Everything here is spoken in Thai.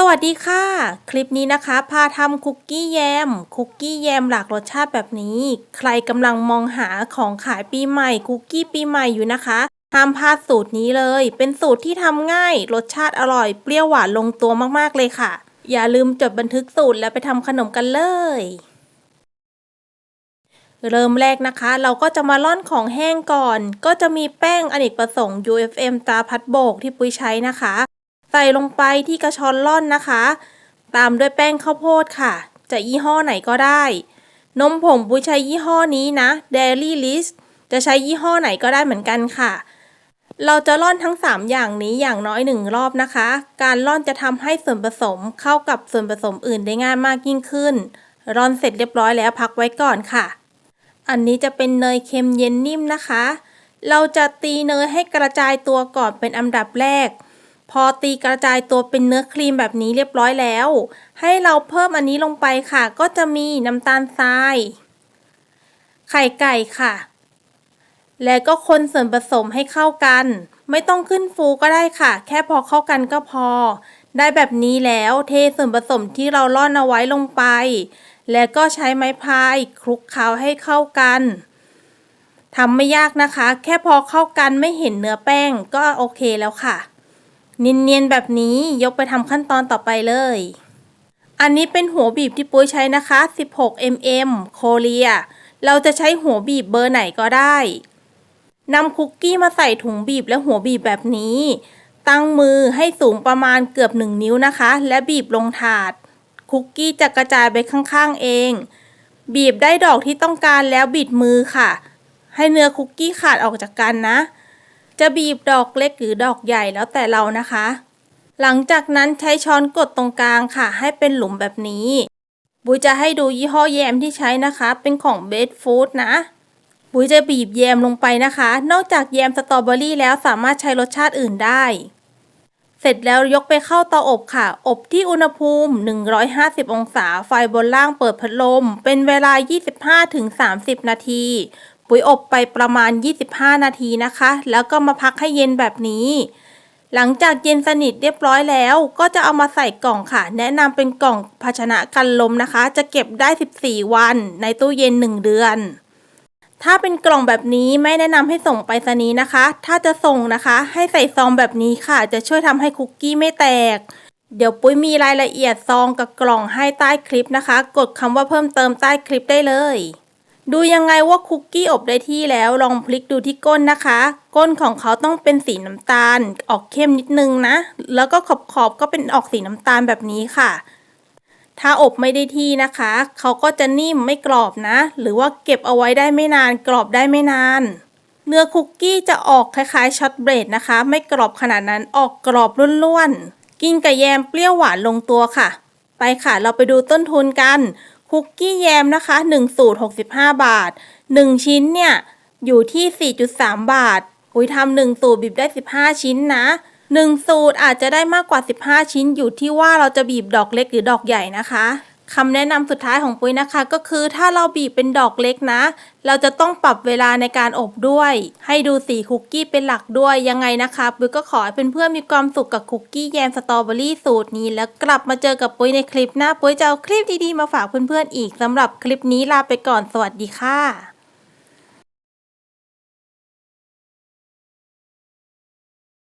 สวัสดีค่ะ คลิปนี้นะคะ พาทำคุกกี้แยม คุกกี้แยมหลากรสชาติแบบนี้ ใครกำลังมองหาของขายปีใหม่ คุกกี้ปีใหม่อยู่นะคะห้ามพลาดสูตรนี้เลย เป็นสูตรที่ทำง่าย รสชาติอร่อย เปรี้ยวหวานลงตัวมากๆเลยค่ะ อย่าลืมจดบันทึกสูตรแล้วไปทำขนมกันเลย เริ่มแรกนะคะ เราก็จะมาร่อนของแห้งก่อน ก็จะมีแป้งอเนกประสงค์ UFM ตาพัดโบกที่ปุ้ยใช้นะคะ ใส่ลงไปที่กระชอนร่อนนะคะ ตามด้วยแป้งข้าวโพดค่ะ จะยี่ห้อไหนก็ได้ นมผงปุ้ยใช้ยี่ห้อนี้นะ Dairy List จะใช้ยี่ห้อไหนก็ได้เหมือนกันค่ะ เราจะร่อนทั้ง 3 อย่างนี้อย่างน้อยหนึ่งรอบนะคะ การร่อนจะทำให้ส่วนผสมเข้ากับส่วนผสมอื่นได้ง่ายมากยิ่งขึ้น ร่อนเสร็จเรียบร้อยแล้วพักไว้ก่อนค่ะ อันนี้จะเป็นเนยเค็มเย็นนิ่มนะคะ เราจะตีเนยให้กระจายตัวก่อนเป็นอันดับแรก พอตีกระจายตัวเป็นเนื้อครีมแบบนี้เรียบร้อยแล้ว ให้เราเพิ่มอันนี้ลงไปค่ะ ก็จะมีน้ำตาลทราย ไข่ไก่ค่ะ แล้วก็คนส่วนผสมให้เข้ากัน ไม่ต้องขึ้นฟูก็ได้ค่ะ แค่พอเข้ากันก็พอ ได้แบบนี้แล้วเทส่วนผสมที่เราร่อนเอาไว้ลงไป แล้วก็ใช้ไม้พายคลุกเคล้าให้เข้ากันทำไม่ยากนะคะ แค่พอเข้ากันไม่เห็นเนื้อแป้งก็โอเคแล้วค่ะ เนียนๆแบบนี้ยกไปทำขั้นตอนต่อไปเลย อันนี้เป็นหัวบีบที่ปุ้ยใช้นะคะ 16 mm โคเรีย เราจะใช้หัวบีบเบอร์ไหนก็ได้นำคุกกี้มาใส่ถุงบีบและหัวบีบแบบนี้ ตั้งมือให้สูงประมาณเกือบ 1 นิ้วนะคะ และบีบลงถาด คุกกี้จะกระจายไปข้างๆเอง บีบได้ดอกที่ต้องการแล้วบิดมือค่ะ ให้เนื้อคุกกี้ขาดออกจากกันนะ จะบีบดอกเล็กหรือดอกใหญ่แล้วแต่เรานะคะ หลังจากนั้นใช้ช้อนกดตรงกลางค่ะ ให้เป็นหลุมแบบนี้ บุยจะให้ดูยี่ห้อแยมที่ใช้นะคะ เป็นของเบสฟู้ดนะบุยจะบีบแยมลงไปนะคะ นอกจากแยมสตรอเบอรี่แล้วสามารถใช้รสชาติอื่นได้ เสร็จแล้วยกไปเข้าเตาอบค่ะ อบที่อุณหภูมิ 150 องศา ไฟบนล่างเปิดพัดลม เป็นเวลา 25-30 นาที ปุ๋ยอบไปประมาณ 25 นาทีนะคะ แล้วก็มาพักให้เย็นแบบนี้ หลังจากเย็นสนิทเรียบร้อยแล้ว ก็จะเอามาใส่กล่องค่ะ แนะนำเป็นกล่องภาชนะกันลมนะคะ จะเก็บได้ 14 วัน ในตู้เย็น 1 เดือน ถ้าเป็นกล่องแบบนี้ไม่แนะนำให้ส่งไปรษณีนะคะ ถ้าจะส่งนะคะ ให้ใส่ซองแบบนี้ค่ะ จะช่วยทำให้คุกกี้ไม่แตกเดี๋ยวปุ้ยมีรายละเอียดซองกับกล่องให้ใต้คลิปนะคะ กดคำว่าเพิ่มเติมใต้คลิปได้เลย ดูยังไงว่าคุกกี้อบได้ที่แล้วลองพลิกดูที่ก้นนะคะ ก้นของเขาต้องเป็นสีน้ำตาล ออกเข้มนิดนึงนะ แล้วก็ขอบขอบๆก็เป็นออกสีน้ำตาลแบบนี้ค่ะ ถ้าอบไม่ได้ที่นะคะ เขาก็จะนิ่มไม่กรอบนะ หรือว่าเก็บเอาไว้ได้ไม่นาน กรอบได้ไม่นาน เนื้อคุกกี้จะออกคล้ายๆช็อตเบรดนะคะ ไม่กรอบขนาดนั้นออกกรอบล้วนๆกินกับแยมเปรี้ยวหวานลงตัวค่ะ ไปค่ะเราไปดูต้นทุนกัน คุกกี้แยมนะคะ1สูตร65 บาท 1 ชิ้นเนี่ย อยู่ที่ 4.3 บาทอุ้ยทำหนึ่งสูตรบีบได้ 15 ชิ้นนะ 1 สูตรอาจจะได้มากกว่า 15 ชิ้นอยู่ที่ว่าเราจะบีบดอกเล็กหรือดอกใหญ่นะคะ คำแนะนำสุดท้ายของปุ้ยนะคะ ก็คือถ้าเราบีบเป็นดอกเล็กนะ เราจะต้องปรับเวลาในการอบด้วย ให้ดูสีคุกกี้เป็นหลักด้วยยังไงนะคะปุ้ยก็ขอให้เพื่อนๆมีความสุขกับคุกกี้แยมสตรอเบอรี่สูตรนี้ แล้วกลับมาเจอกับปุ้ยในคลิปหน้าปุ้ยจะเอาคลิปดีๆมาฝากเพื่อนๆอีกสำหรับคลิปนี้ลาไปก่อนสวัสดีค่ะ